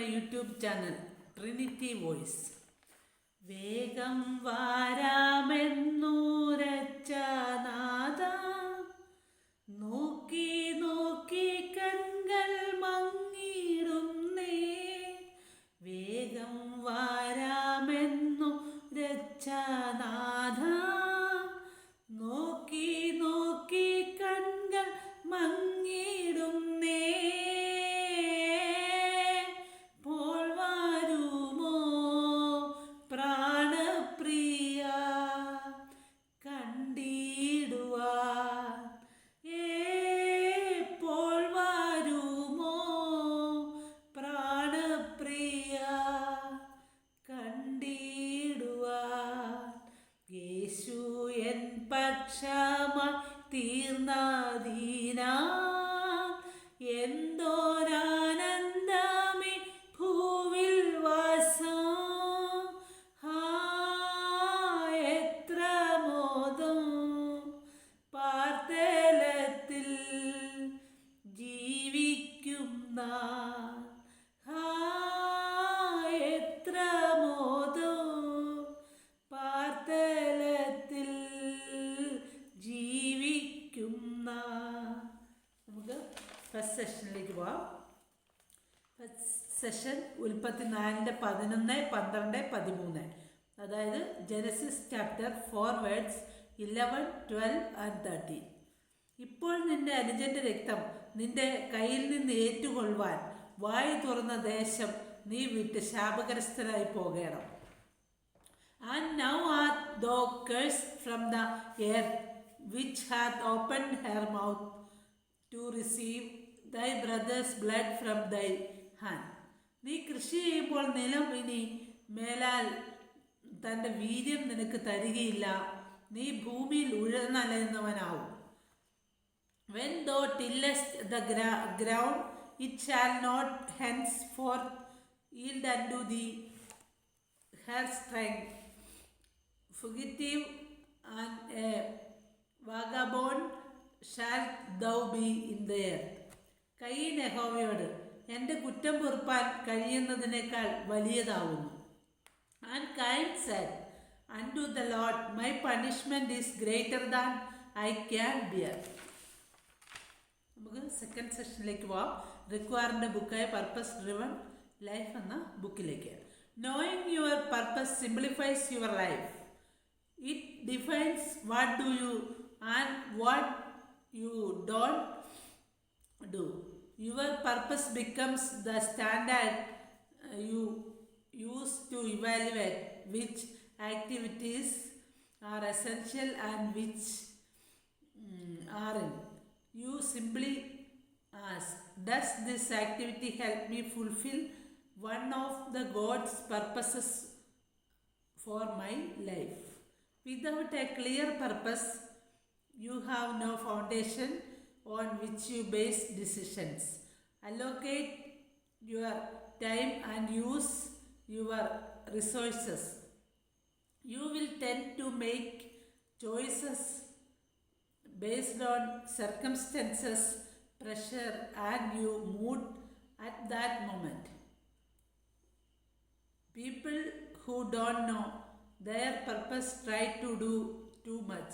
My YouTube channel Trinity voice. വേഗം വാരാമെന്നൂരച്ച നാദ നോക്കി നോക്കി കൺകൾ മങ്ങിടുന്നേ വേഗം വാരാമെന്നു രച്ചനാഥ നോക്കി യേശു എൻ പക്ഷമ തീർന്നതീനാ ഫസ്റ്റ് സെഷനിലേക്ക് പോവാം. സെഷൻ ഉൽപ്പത്തി നാലിന്റെ പതിനൊന്ന് പന്ത്രണ്ട് പതിമൂന്ന്. അതായത് Genesis chapter four words eleven twelve and thirteen ഇപ്പോൾ നിന്റെ അനുജന്റെ രക്തം നിന്റെ കയ്യിൽ നിന്ന് ഏറ്റുകൊള്ളുവാൻ വായു തുറന്ന ദേശം നീ വിട്ട് ശാപഗ്രസ്തനായി പോകണം. And now art thou cursed from the earth which hath open her mouth to receive thy brother's blood from thy hand. നീ കൃഷി ചെയ്യുമ്പോൾ നിലം ഇനി മേലാൽ തന്റെ വീര്യം നിനക്ക് തരികയില്ല നീ ഭൂമിയിൽ ഉഴന്നലയുന്നവനാവും When thou tillest the gra- ground, it shall not henceforth yield unto thee her strength. Fugitive and a vagabond shall thou be in the earth. കൈ നെഹോവയോട് എന്റെ കുറ്റം പൊറുപ്പാൻ കഴിയുന്നതിനേക്കാൾ വലിയതാവുന്നു. And Cain said unto the Lord my punishment is greater than I can bear നമുക്ക് second സെഷനിലേക്ക് പോവാം. റിക്വയറിന്റെ ബുക്കായ പർപ്പസ് ഡ്രിവൺ ലൈഫ് എന്ന ബുക്കിലേക്ക് knowing your purpose simplifies your life it defines what do you and what you don't do. Your purpose becomes the standard uh, you use to evaluate which activities are essential and which mm, aren't. You simply ask, Does this activity help me fulfill one of the God's purposes for my life? Without a clear purpose, you have no foundation on which you base decisions. Allocate your time and use your resources. You will tend to make choices based on circumstances, pressure, and your mood at that moment. People who don't know their purpose try to do too much,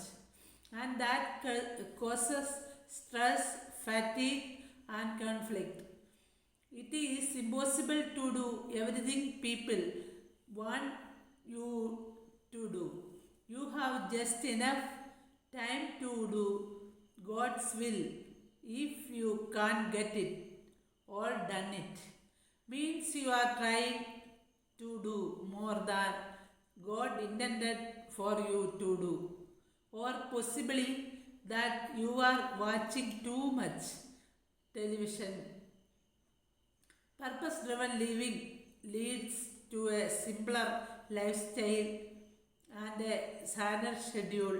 and that causes stress, fatigue, and conflict. It is impossible to do everything people want you to do. You have just enough time to do God's will. If you can't get it or done it, means you are trying to do more than God intended for you to do, or possibly that you are watching too much television. Purpose driven living leads to a simpler lifestyle and a saner schedule.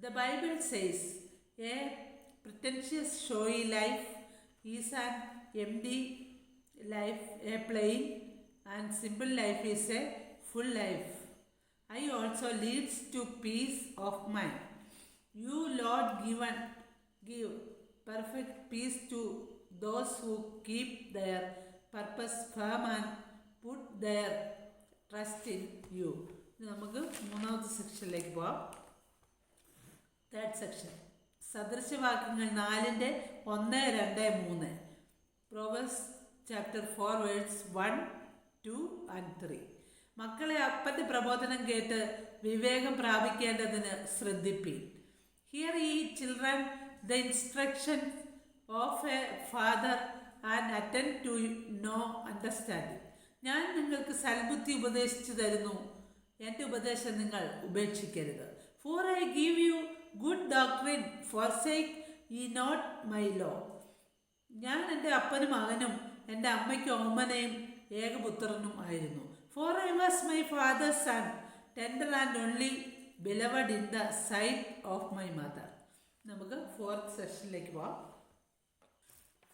The Bible says a pretentious, showy life is an empty life, a plain and simple life is a full life. I also leads to peace of mind. You, Lord, given, give perfect peace to those who keep their purpose firm and put their trust in you നമുക്ക് മൂന്നാമത്തെ സെക്ഷനിലേക്ക് പോവാം. Third section സദൃശവാക്യങ്ങൾ നാലിന്റെ ഒന്ന് രണ്ട് മൂന്ന്. Proverbs chapter four words one two and three മക്കളെ അപ്പന്റെ പ്രബോധനം കേട്ട് വിവേകം പ്രാപിക്കേണ്ടതിന് ശ്രദ്ധിപ്പീൻ. Hear ye children the instruction of a father and attend to know understanding ഞാൻ നിങ്ങൾക്ക് സൽബുദ്ധി ഉപദേശിച്ചു തരുന്നു. എന്റെ ഉപദേശം നിങ്ങൾ ഉപേക്ഷിക്കരുത്. For I give you good doctrine forsake ye not my law ഞാൻ എന്റെ അപ്പനും മകനും എന്റെ അമ്മയ്ക്കും ഓമനയും ഏകപുത്രനും ആയിരുന്നു. For I was my father son tender and only beloved in the sight of my mother നമുക്ക് ഫോർത്ത് സെക്ഷനിലേക്ക് പോവാം.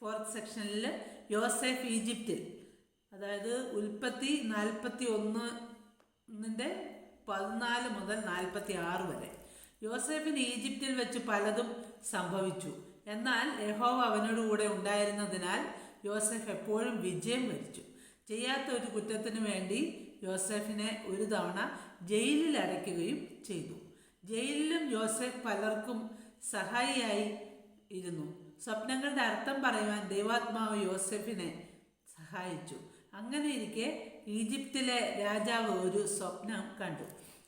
ഫോർത്ത് സെക്ഷനിൽ യോസെഫ് ഈജിപ്തിൽ അതായത് ഉൽപ്പത്തി നാൽപ്പത്തി ഒന്നിന്റെ പതിനാല് മുതൽ നാൽപ്പത്തി ആറ് വരെ. യോസെഫിന് ഈജിപ്തിൽ വെച്ച് പലതും സംഭവിച്ചു. എന്നാൽ യഹോവ അവനോട് കൂടെ ഉണ്ടായിരുന്നതിനാൽ യോസെഫ് എപ്പോഴും വിജയം വരിച്ചു. ചെയ്യാത്ത ഒരു കുറ്റത്തിനു വേണ്ടി യോസെഫിനെ ഒരു തവണ ജയിലിൽ അടയ്ക്കുകയും ചെയ്തു. ജയിലിലും യോസെഫ് പലർക്കും സഹായിയായി ഇരുന്നു. സ്വപ്നങ്ങളുടെ അർത്ഥം പറയുവാൻ ദൈവാത്മാവ് യോസെഫിനെ സഹായിച്ചു. അങ്ങനെ ഇരിക്കെ ഈജിപ്തിലെ രാജാവ് ഒരു സ്വപ്നം കണ്ടു.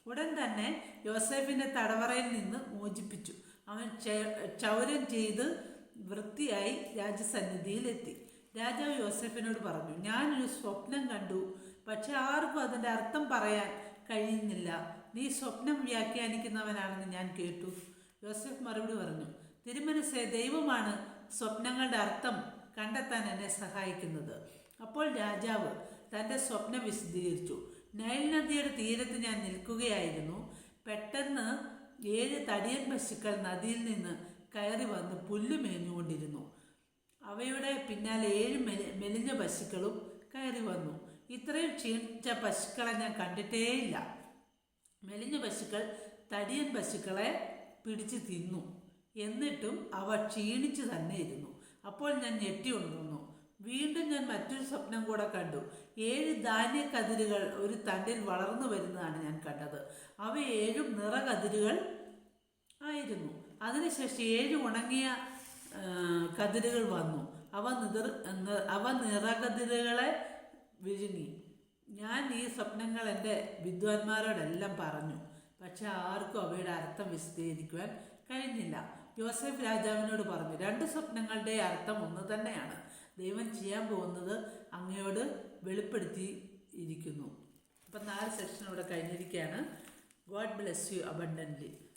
ഉടൻ തന്നെ യോസെഫിനെ തടവറയിൽ നിന്ന് മോചിപ്പിച്ചു. അവൻ ചൗരം ചെയ്ത് വൃത്തിയായി രാജസന്നിധിയിലെത്തി. രാജാവ് യോസെഫിനോട് പറഞ്ഞു ഞാനൊരു സ്വപ്നം കണ്ടു. പക്ഷെ ആർക്കും അതിന്റെ അർത്ഥം പറയാൻ കഴിയുന്നില്ല. നീ സ്വപ്നം വ്യാഖ്യാനിക്കുന്നവനാണെന്ന് ഞാൻ കേട്ടു യോസഫ് മറുപടി പറഞ്ഞു. തിരുമനസ്സെ ദൈവമാണ് സ്വപ്നങ്ങളുടെ അർത്ഥം കണ്ടെത്താൻ എന്നെ സഹായിക്കുന്നത്. അപ്പോൾ രാജാവ് തന്റെ സ്വപ്നം വിശദീകരിച്ചു. നൈൽ നദിയുടെ തീരത്ത് ഞാൻ നിൽക്കുകയായിരുന്നു. പെട്ടെന്ന് ഏഴ് തടിയൻ പശുക്കൾ നദിയിൽ നിന്ന് കയറി വന്ന് പുല്ല് മേഞ്ഞുകൊണ്ടിരുന്നു. അവയുടെ പിന്നാലെ ഏഴ് മെലിഞ്ഞ പശുക്കളും കയറി വന്നു. ഇത്രയും ക്ഷീണിച്ച പശുക്കളെ ഞാൻ കണ്ടിട്ടേയില്ല മെലിഞ്ഞ പശുക്കൾ തടിയൻ പശുക്കളെ പിടിച്ച് തിന്നു. എന്നിട്ടും അവ ക്ഷീണിച്ചു തന്നെ ഇരുന്നു. അപ്പോൾ ഞാൻ ഞെട്ടി ഉണർന്നു. വീണ്ടും ഞാൻ മറ്റൊരു സ്വപ്നം കൂടെ കണ്ടു. ഏഴ് ധാന്യക്കതിരുകൾ ഒരു തണ്ടിൽ വളർന്നു വരുന്നതാണ് ഞാൻ കണ്ടത്. അവ ഏഴും നിറകതിരുകൾ ആയിരുന്നു. അതിനുശേഷം ഏഴ് ഉണങ്ങിയ കതിരുകൾ വന്നു. അവ നിതിർ അവ നിറകതിരുകളെ വിഴുങ്ങി. ഞാൻ ഈ സ്വപ്നങ്ങൾ എന്റെ വിദ്വാൻമാരോടെല്ലാം പറഞ്ഞു. പക്ഷെ ആർക്കും അവയുടെ അർത്ഥം വിശദീകരിക്കുവാൻ കഴിഞ്ഞില്ല. ജോസഫ് രാജാവിനോട് പറഞ്ഞു രണ്ട് സ്വപ്നങ്ങളുടെ അർത്ഥം ഒന്ന് തന്നെയാണ്. ദൈവം ചെയ്യാൻ പോകുന്നത് അങ്ങയോട് വെളിപ്പെടുത്തി ഇരിക്കുന്നു അപ്പം നാല് സെക്ഷൻ ഇവിടെ കഴിഞ്ഞിരിക്കുകയാണ്. God bless you abundantly.